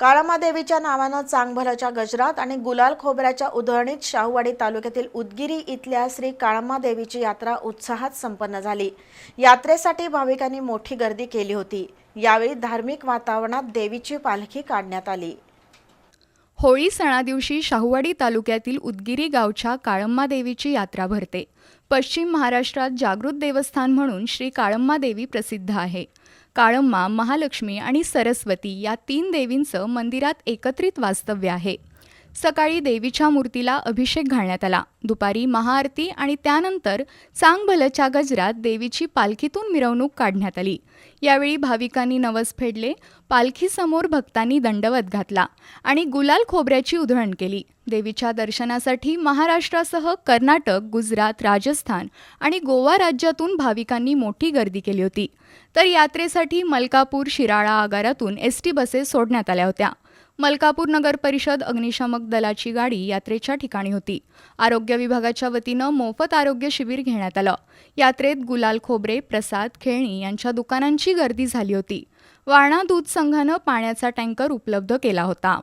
काळामादेवीच्या नावानं चांगभराच्या गजरात आणि गुलाल खोबऱ्याच्या उधळणीत शाहूवाडी तालुक्यातील उदगिरी इथल्या श्री काळामादेवीची यात्रा उत्साहात संपन्न झाली. यात्रेसाठी भाविकांनी मोठी गर्दी केली होती. यावेळी धार्मिक वातावरणात देवीची पालखी काढण्यात आली. होळी सणादिवशी शाहूवाडी तालुक्यातील उदगिरी गावच्या काळम्मा देवीची यात्रा भरते. पश्चिम महाराष्ट्रात जागृत देवस्थान म्हणून श्री काळम्मा देवी प्रसिद्ध आहे. काळम्मा महालक्ष्मी आणि सरस्वती या तीन देवींचं मंदिरात एकत्रित वास्तव्य आहे. सकाळी देवीच्या मूर्तीला अभिषेक घालण्यात आला. दुपारी महाआरती आणि त्यानंतर चांगभलच्या गजरात देवीची पालखीतून मिरवणूक काढण्यात आली. यावेळी भाविकांनी नवस फेडले पालखीसमोर भक्तांनी दंडवत घातला आणि गुलाल खोबऱ्याची उधळण केली. देवीच्या दर्शनासाठी महाराष्ट्रासह कर्नाटक गुजरात राजस्थान आणि गोवा राज्यातून भाविकांनी मोठी गर्दी केली होती. तर यात्रेसाठी मलकापूर शिराळा आगारातून एस टी बसेस सोडण्यात आल्या होत्या. मलकापूर नगर परिषद अग्निशामक दलाची गाडी यात्रेच्या ठिकाणी होती. आरोग्य विभागाच्या वतीनं मोफत आरोग्य शिबिर घेण्यात आलं. यात्रेत गुलाल खोबरे प्रसाद खेळणी यांच्या दुकानांची गर्दी झाली होती. वारणा दूध संघानं पाण्याचा टँकर उपलब्ध केला होता.